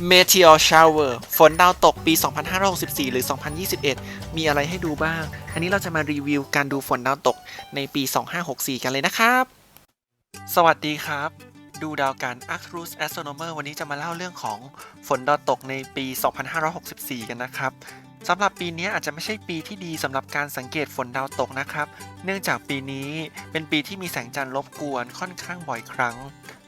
Meteor Shower ฝนดาวตกปี 2564 หรือ 2021 มีอะไรให้ดูบ้าง อันนี้เราจะมารีวิวการดูฝนดาวตกในปี 2564 กันเลยนะครับ สวัสดีครับ ดูดาวกัน Arcturus Astronomer วันนี้จะมาเล่าเรื่องของฝนดาวตกในปี 2564 กันนะครับสำหรับปีนี้อาจจะไม่ใช่ปีที่ดีสำหรับการสังเกตฝนดาวตกนะครับ เนื่องจากปีนี้เป็นปีที่มีแสงจันทร์รบกวนค่อนข้างบ่อยครั้ง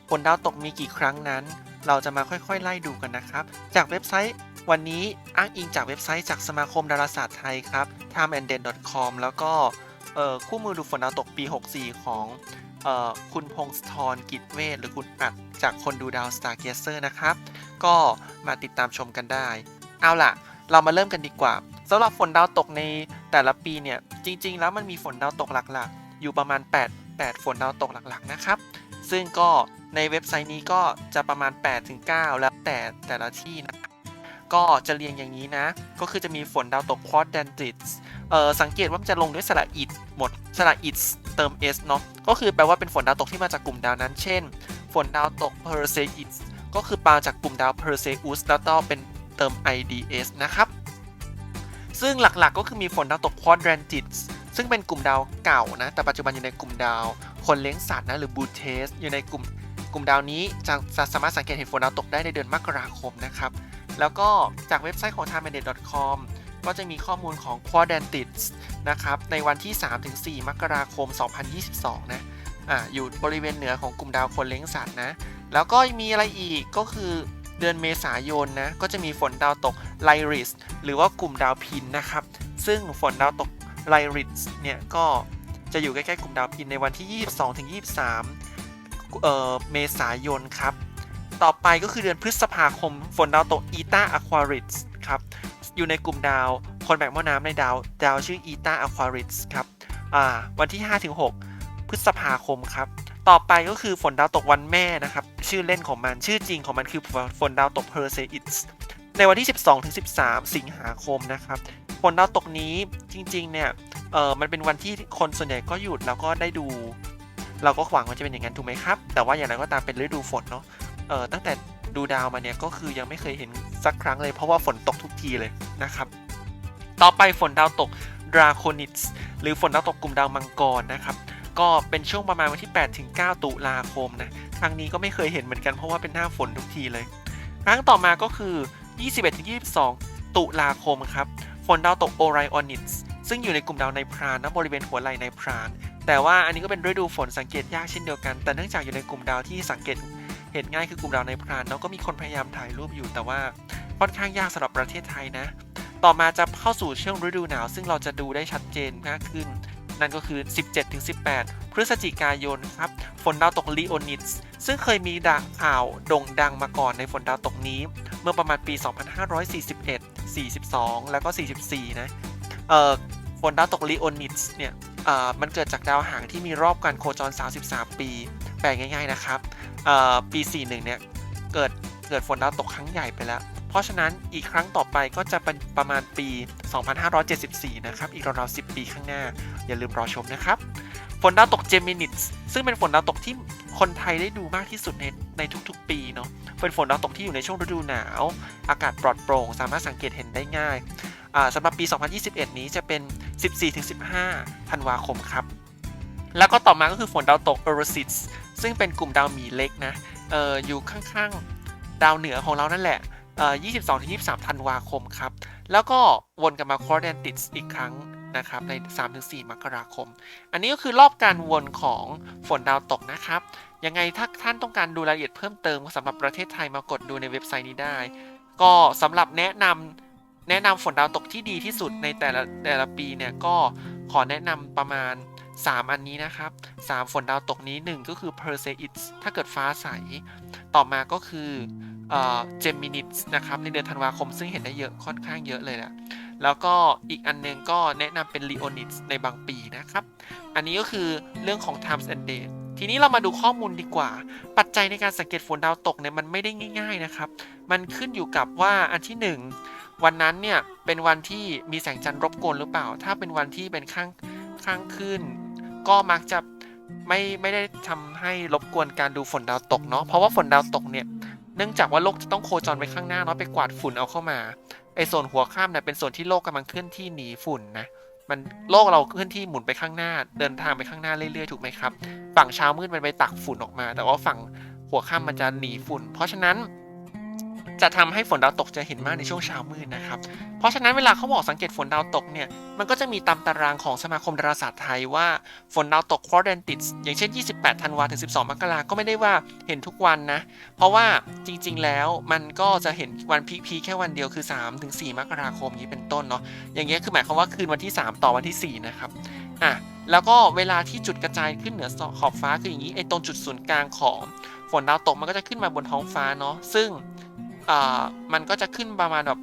ฝนดาวตกมีกี่ครั้งนั้น เราจะมาค่อยๆ ไล่ดูกันนะครับ จากเว็บไซต์วันนี้อ้างอิงจากเว็บไซต์จากสมาคมดาราศาสตร์ไทยครับ timeanddate.com แล้วก็คู่มือดูฝนดาวตกปี 64 ของคุณพงศธรกิจเวทหรือคุณอัดจากคนดูดาว Stargazer นะครับ ก็มาติดตามชมกันได้ เอาล่ะ เรามาเริ่มกันดีกว่าสำหรับฝนดาวตกในแต่ละปีเนี่ย จริง ๆ แล้วมันมีฝนดาวตกหลักๆ อยู่ประมาณ 8 8 ฝนดาวตกหลักๆ นะครับ ซึ่งก็ในเว็บไซต์นี้ก็จะประมาณ 8-9 แล้วแต่แต่ละที่นะ ก็จะเรียงอย่างนี้นะ ก็คือจะมีฝนดาวตก quadrantids เอ่อสังเกตว่ามันจะลงด้วยสระอิดหมดสระอิดเติม s เนาะก็คือแปลว่าเป็นฝนดาวตกที่มาจากกลุ่มดาวนั้น เช่น ฝนดาวตก Perseids ก็คือมาจากกลุ่มดาว Perseus แล้วก็เป็นเติม ids นะครับ ซึ่งหลักๆก็คือมีฝนดาวตก quadrantids ซึ่งเป็นกลุ่มดาวเก่านะ แต่ปัจจุบันอยู่ในกลุ่มดาว คนเลี้ยงสัตว์นะหรือบูเทสอยู่ในกลุ่มกลุ่มดาวนี้จะจะสามารถสังเกตเห็นฝนดาวตกได้ในเดือนมกราคมนะครับ แล้วก็จากเว็บไซต์ของ timeanddate.com ก็จะมีข้อมูลของ quadrantids นะครับ ในวันที่ 3-4 มกราคม 2022 นะอ่าอยู่บริเวณเหนือของกลุ่มดาวคนเลี้ยงสัตว์นะ แล้วก็มีอะไรอีกก็คือเดือนเมษายนนะ ก็จะมีฝนดาวตกไลริสหรือว่ากลุ่มดาวพินนะครับ ซึ่งฝนดาวตกไลริสเนี่ยก็ จะอยู่ใกล้ๆกลุ่มดาวพินในวันที่ 22-23เอ่อเมษายนครับ ต่อไปก็คือเดือนพฤษภาคมฝนดาวตกอีตาอะควาริสครับอยู่ในกลุ่มดาวคนแบกหม้อน้ำในดาวดาวชื่ออีตาอะควาริสครับอ่าวันที่5-6พฤษภาคมครับต่อไปก็คือฝนดาวตกวันแม่นะครับ ชื่อเล่นของมันชื่อจริงของมันคือฝนดาวตกเพอร์เซอิสในวันที่ 12-13 สิงหาคมนะครับ ฝนดาวตกนี้จริงๆเนี่ย เออมันเป็นวันที่คนส่วนใหญ่ก็หยุดแล้วก็ได้ดู เราก็หวังว่าจะเป็นอย่างนั้นถูกไหมครับ แต่ว่าอย่างไรก็ตามเป็นฤดูฝนเนาะเออตั้งแต่ดูดาวมาเนี่ยก็คือยังไม่เคยเห็นสักครั้งเลย เพราะว่าฝนตกทุกทีเลยนะครับ ต่อไปฝนดาวตกดราโคนิสหรือฝนดาวตกกลุ่มดาวมังกรนะครับก็เป็นช่วงประมาณวันที่ 8 ถึง 9 ตุลาคมนะครั้งนี้ก็ไม่เคยเห็นเหมือนกันเพราะว่าเป็นหน้าฝนทุกทีเลย ครั้งต่อมาก็คือ 21 ถึง 22 ตุลาคมครับ ฝนดาวตกโอไรออนิส ซึ่งอยู่ในกลุ่มดาวในพรานนะบริเวณหัวไหล่ในพราน แต่ว่าอันนี้ก็เป็นฤดูฝนสังเกตยากเช่นเดียวกัน แต่เนื่องจากอยู่ในกลุ่มดาวที่สังเกตเห็นง่ายคือกลุ่มดาวในพรานเนาะก็มีคนพยายามถ่ายรูปอยู่ แต่ว่าค่อนข้างยากสำหรับประเทศไทยนะ ต่อมาจะเข้าสู่ช่วงฤดูหนาว ซึ่งเราจะดูได้ชัดเจนมากขึ้น นั่นก็คือ 17-18 พฤศจิกายนครับฝนดาวตกลีโอนิสซึ่งเคยมีดาวข่าวโด่งดังมาก่อนในฝนดาวตกนี้ เมื่อประมาณปี 2541 42 แล้วก็ 44 นะ เอ่อ ฝนดาวตกลีโอนิสเนี่ยอ่อมันเกิดจากดาวหางที่มีรอบการโคจร 33 ปี แปลง่ายๆนะครับอ่อปี 41 เนี่ย เกิดเกิดฝนดาวตกครั้งใหญ่ไปแล้ว เพราะฉะนั้นอีกครั้งต่อไปก็จะเป็นประมาณปี 2574 นะครับ อีกราวๆ 10 ปีข้างหน้า อย่าลืมรอชมนะครับ ฝนดาวตกเจมินิสซึ่งเป็นฝนดาวตกที่คนไทยได้ดูมากที่สุดในในทุกๆ ปีเนาะ เป็นฝนดาวตกที่อยู่ในช่วงฤดูหนาว อากาศปลอดโปร่ง สามารถสังเกตเห็นได้ง่ายอ่าสำหรับปี 2021 นี้จะเป็น 14-15 ธันวาคมครับ แล้วก็ต่อมาก็คือฝนดาวตกเออร์ซิสซึ่งเป็นกลุ่มดาวหมีเล็กนะอออยู่ข้างๆ ดาวเหนือของเรานั่นแหละเอ่อ22-23 ธันวาคมครับ แล้วก็วนกลับมาควอร์เดนติสอีกครั้งนะครับใน 3-4 มกราคม อันนี้ก็คือรอบการวนของฝนดาวตกนะครับ ยังไงถ้าท่านต้องการดูรายละเอียดเพิ่มเติมสำหรับประเทศไทยมากดดูในเว็บไซต์นี้ได้ ก็สำหรับแนะนำ แนะนำฝนดาวตกที่ดีที่สุดในแต่ละแต่ละปีเนี่ยก็ขอแนะนำประมาณ 3 อันนี้นะครับ 3 ฝนดาวตกนี้ 1 ก็คือ Perseid ถ้าเกิดฟ้าใส ต่อมาก็คือเอ่อ Gemini นะครับในเดือนธันวาคมซึ่งเห็นได้เยอะค่อนข้างเยอะเลยแหละแล้วก็อีกอันหนึงก็แนะนำเป็น Leonid ในบางปีนะครับ อันนี้ก็คือเรื่องของ times and date ทีนี้เรามาดูข้อมูลดีกว่า ปัจจัยในการสังเกตฝนดาวตกเนี่ยมันไม่ได้ง่าย ๆนะครับ มันขึ้นอยู่กับว่าอันที่ 1 วันนั้นเนี่ยเป็นวันที่มีแสงจันทร์รบกวนหรือเปล่า ถ้าเป็นวันที่เป็นข้างข้างขึ้น ก็มักจะไม่ไม่ได้ทำให้รบกวนการดูฝนดาวตกเนาะเพราะว่าฝนดาวตกเนี่ยเนื่องจากว่าโลกจะต้องโคจรไปข้างหน้าเนาะไปกวาดฝุ่นเอาเข้ามาไอ้ส่วนหัวข้ามเนี่ยเป็นส่วนที่โลกกำลังเคลื่อนที่หนีฝุ่นนะมันโลกเราเคลื่อนที่หมุนไปข้างหน้า เดินทางไปข้างหน้าเรื่อยๆถูกไหมครับ ฝั่งเช้ามืดมันไปตักฝุ่นออกมา แต่ว่าฝั่งหัวค่ำมันจะหนีฝุ่น เพราะฉะนั้น จะทำให้ฝนดาวตกจะเห็นมากในช่วงเช้ามืดนะครับ เพราะฉะนั้นเวลาเขาบอกสังเกตฝนดาวตกเนี่ย มันก็จะมีตามตารางของสมาคมดาราศาสตร์ไทยว่าฝนดาวตก q u a d r a n t i s อย่างเช่น 28 ธันวาถึง 12 มกราก็ไม่ได้ว่าเห็นทุกวันนะ เพราะว่าจริงๆ แล้วมันก็จะเห็นวันพีคแค่วันเดียวคือ 3 ถึง 4 มกราคมอย่างนี้เป็นต้นเนาะ อย่างเงี้ยคือหมายความว่าคืนวันที่ 3 ต่อวันที่ 4 นะครับ อะ แล้วก็เวลาที่จุดกระจายขึ้นเหนือขอบฟ้าคืออย่างนี้ไอ้ตรงจุดศูนย์กลางของฝนดาวตกมันก็จะขึ้นมาบนท้องฟ้าเนาะ ซึ่ง อ่ามันก็จะขึ้นประมาณแบบ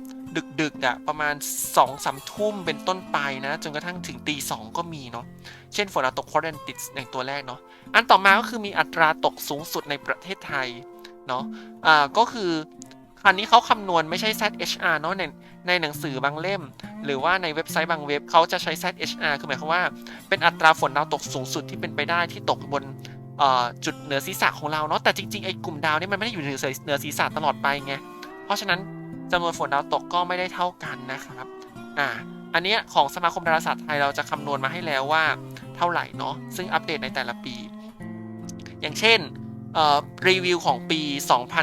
ดึกๆอะ่ะประมาณ2องสามทุ่มเป็นต้นไปนะ จนกระทั่งถึงตีสองก็มีเนาะเช่นฝนตกคอร์เรนติสอย่างตัวแรกเนาะอันต่อมาก็คือมีอัตราตกสูงสุดในประเทศไทยเนาะอ่าก็คือคันนี้เขาคำนวณไม่ใช่ ZHR เนาะในในหนังสือบางเล่ม หรือว่าในเว็บไซต์บางเว็บเขาจะใช้ ZHR คือหมายความว่า เป็นอัตราฝนดาวตกสูงสุดที่เป็นไปได้ที่ตกบนจุดเหนือศีรษะของเราเนาะแต่จริงๆไอ้กลุ่มดาวนี่มันไม่ได้อยู่เหนือศีรษะตลอดไปไง เพราะฉะนั้นจำนวนฝนดาวตกก็ไม่ได้เท่ากันนะครับอ่าอันนี้ของสมาคมดาราศาสตร์ไทยเราจะคำนวณมาให้แล้วว่าเท่าไหร่เนาะซึ่งอัปเดตในแต่ละปี อย่างเช่นรีวิวของปี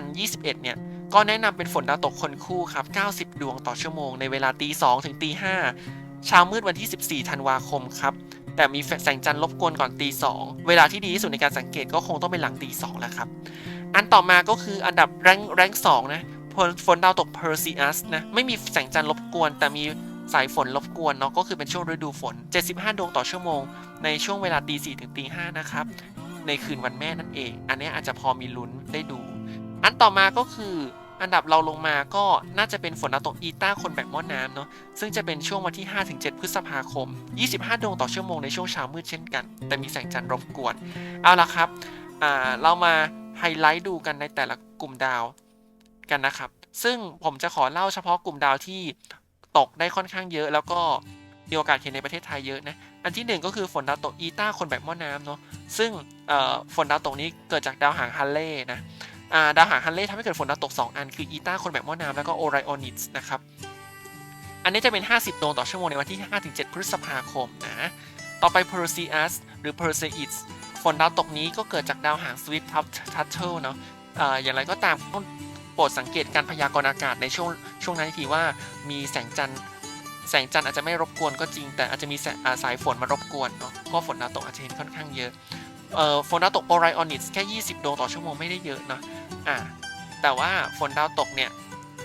2021 เนี่ยก็แนะนำเป็นฝนดาวตกคนคู่ครับ 90 ดวงต่อชั่วโมงในเวลาตี2ถึงตี5เช้ามืดวันที่ 14 ธันวาคมครับ แต่มีแสงจันทร์รบกวนก่อนตี2เวลาที่ดีที่สุดในการสังเกตก็คงต้องเป็นหลังตี2แล้วครับ อันต่อมาก็คืออันดับแรงแรงสองนะ ฝนดาวตก Perseus นะ ไม่มีแสงจันทร์รบกวน แต่มีสายฝนรบกวนเนาะก็คือเป็นช่วงฤดูฝน 75 ดวงต่อชั่วโมง ในช่วงเวลาตี4ถึงตี5นะครับ ในคืนวันแม่นั่นเอง อันนี้อาจจะพอมีลุ้นได้ดู อันต่อมาก็คืออันดับเราลงมาก็น่าจะเป็นฝนดาวตกอีต้าคนแบกหม้อน้ำเนาะซึ่งจะเป็นช่วงวันที่ 5-7 พฤษภาคม 25 ดวงต่อชั่วโมงในช่วงเช้ามืดเช่นกัน แต่มีแสงจันทร์รบกวน เอาละครับอ่าเรามาไฮไลท์ดูกันในแต่ละกลุ่มดาว กันนะครับ ซึ่งผมจะขอเล่าเฉพาะกลุ่มดาวที่ตกได้ค่อนข้างเยอะ แล้วก็มีโอกาสเห็นในประเทศไทยเยอะนะ อันที่หนึ่งก็คือฝนดาวตกอีต้าคนแบบหม้อน้ำเนาะ ซึ่งฝนดาวตกนี้เกิดจากดาวหางฮันเล่นะาดาวหางฮันเล่ทำให้เกิดฝนดาวตก 2 อัน คืออีตาคนแบบหม้อน้ำแล้วก็โอไรออนิสนะครับ อันนี้จะเป็น 50 ดวงต่อชั่วโมงในวันที่ 5-7 พฤษภาคมนะ ต่อไป Perseus หรือ Perseus ฝนดาวตกนี้ก็เกิดจากดาวหาง Swift Tuttle เนาะเอ่ออย่างไรก็ตาม โปรดสังเกตการพยากรณ์อากาศในช่วงช่วงนั้นทีว่ามีแสงจันทร์แสงจันทร์อาจจะไม่รบกวนก็จริง แต่อาจจะมีสาสายฝนมารบกวนเนาะก็ฝนดาวตกอาจจะเห็นค่อนข้างเยอะเอ่อฝนดาวตก Orionis แค่ 20 ดวงต่อชั่วโมงไม่ได้เยอะนะอ่าแต่ว่าฝนดาวตกเนี่ย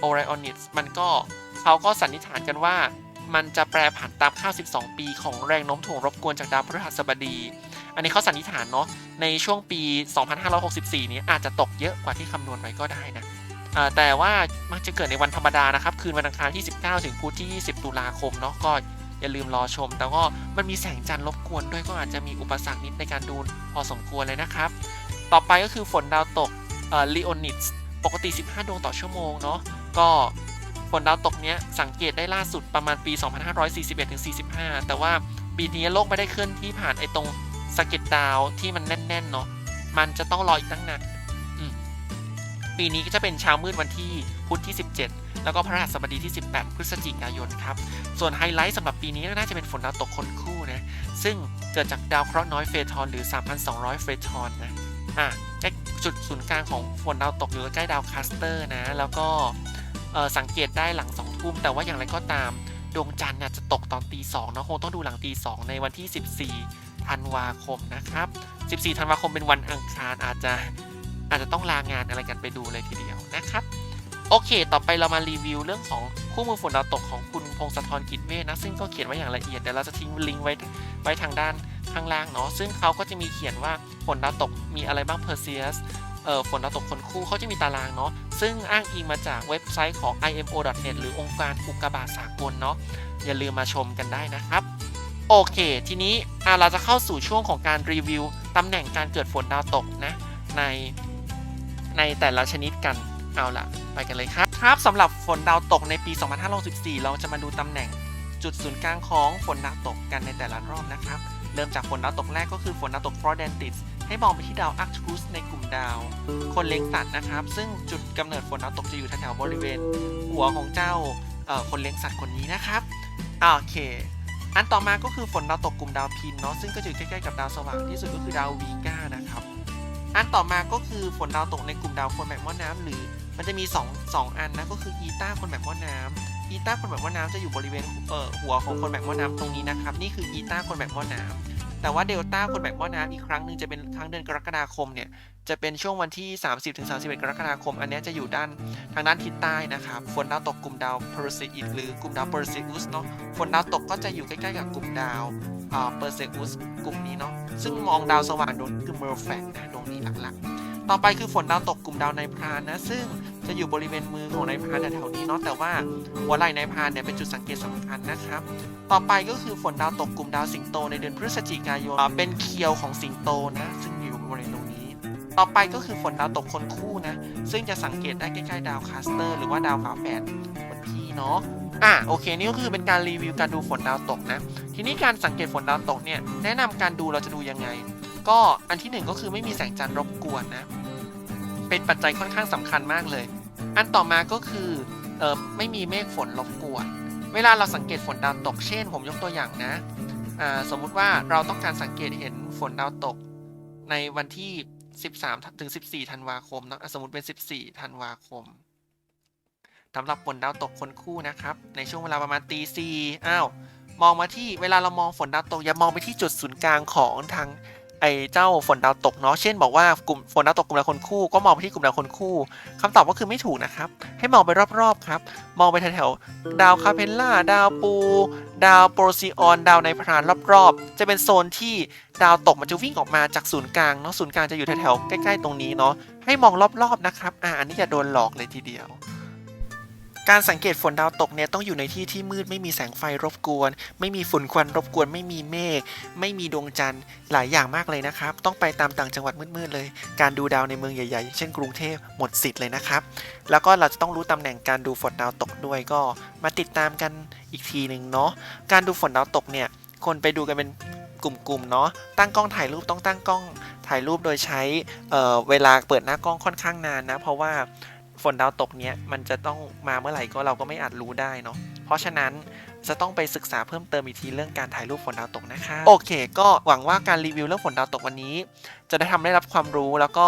Orionis มันก็เขาก็สันนิษฐานกันว่า มันจะแปรผันตามค่า 12 ปีของแรงโน้มถ่วงรบกวนจากดาวพฤหัสบดี อันนี้เขาสันนิษฐานเนาะในช่วงปี 2564 นี้อาจจะตกเยอะกว่าที่คำนวณไว้ก็ได้นะ แต่ว่ามักจะเกิดในวันธรรมดานะครับ คืนวันอังคารที่ 19 ถึงพุธที่ 20 ตุลาคมเนาะก็อย่าลืมรอชม แต่ก็มันมีแสงจันทร์รบกวนด้วยก็อาจจะมีอุปสรรคนิดในการดูพอสมควรเลยนะครับ ต่อไปก็คือฝนดาวตกเอ่อลีโอนิดปกติ 15 ดวงต่อชั่วโมงเนาะก็ฝนดาวตกเนี้ยสังเกตได้ล่าสุดประมาณปี 2541ถึง45 แต่ว่าปีนี้โลกไม่ได้เคลื่อนที่ผ่านไอ้ตรงสะเก็ดดาวที่มันแน่นๆเนาะมันจะต้องรออีกตั้งนาน ปีนี้ก็จะเป็นเช้ามืดวันที่พุธที่ 17 แล้วก็พระรหัสบดีที่ 18 พฤศจิกายนครับ ส่วนไฮไลท์สำหรับปีนี้ก็น่าจะเป็นฝนดาวตกคนคู่นะ ซึ่งเกิดจากดาวเคราะห์น้อยเฟทอนหรือ 3,200 เฟทอนนะ อะใกล้จุดศูนย์กลางของฝนดาวตกอยู่ใกล้ดาวคัสเตอร์นะ แล้วก็สังเกตได้หลัง2ทุ่ม แต่ว่าอย่างไรก็ตาม ดวงจันทร์จะตกตอนตีสองนะคงต้องดูหลังตีสองในวันที่ 14 ธันวาคมนะครับ 14 ธันวาคมเป็นวันอังคารอาจจะ อาจจะต้องลางานอะไรกันไปดูเลยทีเดียวนะครับ โอเค ต่อไปเรามารีวิวเรื่องของคู่มือฝนดาวตกของคุณพงศธรกิจเวนะ ซึ่งก็เขียนไว้อย่างละเอียดเดี๋ยวเราจะทิ้งลิงก์ไว้ไว้ทางด้านข้างล่างเนาะซึ่งเขาก็จะมีเขียนว่าฝนดาวตกมีอะไรบ้าง Perseus เอ่อฝนดาวตกคนคู่เขาจะมีตารางเนาะซึ่งอ้างอิงมาจากเว็บไซต์ของ imo.net หรือองค์การอุกกาบาตสากลเนาะอย่าลืมมาชมกันได้นะครับ โอเค ทีนี้เราจะเข้าสู่ช่วงของการรีวิวตำแหน่งการเกิดฝนดาวตกนะใน ในแต่ละชนิดกันเอาล่ะไปกันเลยครับครับสำหรับฝนดาวตกในปี 2564 เราจะมาดูตำแหน่งจุดศูนย์กลางของฝนดาวตกกันในแต่ละรอบนะครับ เริ่มจากฝนดาวตกแรกก็คือฝนดาวตกฟลอเดนติสให้มองไปที่ดาวอาร์คทูสในกลุ่มดาว คนเล็งสัตว์นะครับ ซึ่งจุดกำเนิดฝนดาวตกจะอยู่แถวๆบริเวณ หัวของเจ้าคนเลี้ยงสัตว์คนนี้นะครับโอเค อันต่อมาก็คือฝนดาวตกกลุ่มดาวพินเนาะซึ่งก็อยู่ใกล้ๆกับดาวสว่างที่สุดก็คือดาววีก้านะครับ อันต่อมาก็คือฝนดาวตกในกลุ่มดาวคนแบบหม้อน้ำหรือมันจะมี2 2อันนะก็คืออีตาคนแบบหม้อน้ำอีตาคนแบบหม้อน้ำจะอยู่บริเวณเอ่อหัวของคนแบบหม้อน้ำตรงนี้นะครับ นี่คืออีตาคนแบบหม้อน้ำ แต่ว่าเดลต้าคนแบบหม้อน้ำอีกครั้งหนึ่งจะเป็นครั้งเดือนกรกฎาคมเนี่ยจะเป็นช่วงวันที่ 30-31กรกฎาคม อันนี้จะอยู่ด้านทางด้านทิศใต้นะครับฝนดาวตกกลุ่มดาวเพอร์เซอิดหรือกลุ่มดาวเปอร์เซอุสเนาะฝนดาวตกก็จะอยู่ใกล้ๆกับกลุ่มดาวอ่าเปอร์เซอุสกลุ่มนี้เนาะซึ่งมองดาวสว่างดวงนี้คือเมอร์แฟกนะดวงนี้หลักๆ ต่อไปคือฝนดาวตกกลุ่มดาวในพรานนะซึ่ง จะอยู่บริเวณมือของนายพรานแถวๆนี้เนาะแต่ว่าหัวไหล่นายพรานเนี่ยเป็นจุดสังเกตสำคัญนะครับ ต่อไปก็คือฝนดาวตกกลุ่มดาวสิงโตในเดือนพฤศจิกายนเป็นเคียวของสิงโตนะ ซึ่งอยู่บริเวณตรงนี้ ต่อไปก็คือฝนดาวตกคนคู่นะ ซึ่งจะสังเกตได้ใกล้ๆดาวคาสเตอร์ หรือว่าดาวฝาแฝดบนพี่เนาะอะโอเคนี่ก็คือเป็นการรีวิวการดูฝนดาวตกนะ ทีนี้การสังเกตฝนดาวตกเนี่ยแนะนำการดูเราจะดูยังไง ก็อันที่หนึ่งก็คือไม่มีแสงจันทร์รบกวนนะ เป็นปัจจัยค่อนข้างสำคัญมากเลย อันต่อมาก็คือเออไม่มีเมฆฝนรบกวน เวลาเราสังเกตฝนดาวตก เช่น ผมยกตัวอย่างนะอ่าสมมุติว่าเราต้องการสังเกตเห็นฝนดาวตก ในวันที่ 13 ถึง 14 ธันวาคมนะสมมติเป็น 14 ธันวาคมสำหรับฝนดาวตกคนคู่นะครับ ในช่วงเวลาประมาณตีสี่อ้าวมองมาที่เวลาเรามองฝนดาวตกอย่ามองไปที่จุดศูนย์กลางของทาง ไอ้เจ้าฝนดาวตกเนาะเช่นบอกว่ากลุ่มฝนดาวตกกลุ่มดาวคนคู่ ก็มองไปที่กลุ่มดาวคนคู่คำตอบก็คือไม่ถูกนะครับ ให้มองไปรอบๆครับ มองไปแถวๆดาวคาเพลล่า ดาวปู ดาวโปรซีออน ดาวในพรานรอบๆ จะเป็นโซนที่ดาวตกมันจะวิ่งออกมาจากศูนย์กลางเนาะศูนย์กลางจะอยู่แถวๆใกล้ๆตรงนี้เนาะให้มองรอบๆนะครับอ่าอันนี้อย่าโดนหลอกเลยทีเดียว การสังเกตฝนดาวตกเนี่ยต้องอยู่ในที่ที่มืดไม่มีแสงไฟรบกวน ไม่มีฝุ่นควันรบกวน ไม่มีเมฆไม่มีดวงจันทร์หลายอย่างมากเลยนะครับ ต้องไปตามต่างจังหวัดมืดๆเลย การดูดาวในเมืองใหญ่ๆ เช่นกรุงเทพหมดสิทธิ์เลยนะครับ แล้วก็เราจะต้องรู้ตำแหน่งการดูฝนดาวตกด้วยก็ มาติดตามกันอีกทีหนึ่งเนาะการดูฝนดาวตกเนี่ยคนไปดูกันเป็นกลุ่มๆเนาะตั้งกล้องถ่ายรูปต้องตั้งกล้องถ่ายรูปโดยใช้เเวลาเปิดหน้ากล้องค่อนข้างนานนะ เพราะว่า ฝนดาวตกเนี้ยมันจะต้องมาเมื่อไหร่ก็เราก็ไม่อาจรู้ได้เนาะเพราะฉะนั้นจะต้องไปศึกษาเพิ่มเติมอีกทีเรื่องการถ่ายรูปฝนดาวตกนะคะ โอเค ก็หวังว่าการรีวิวเรื่องฝนดาวตกวันนี้ จะได้ทำได้รับความรู้แล้วก็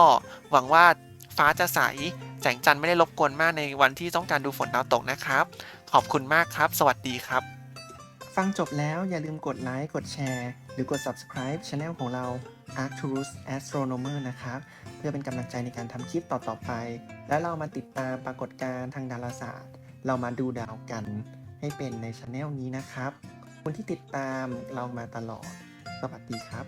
หวังว่าฟ้าจะใสแสงจันทร์ไม่ได้รบกวนมากในวันที่ต้องการดูฝนดาวตกนะครับ ขอบคุณมากครับ สวัสดีครับ ฟังจบแล้วอย่าลืมกดไลค์กดแชร์ หรือกด subscribe channel ของเรา Arcturus Astronomer นะครับ เพื่อเป็นกำลังใจในการทำคลิปต่อๆไป และเรามาติดตามปรากฏการณ์ทางดาราศาสตร์ เรามาดูดาวกันให้เป็นในช anel นี้นะครับคุณที่ติดตามเรามาตลอด สวัสดีครับ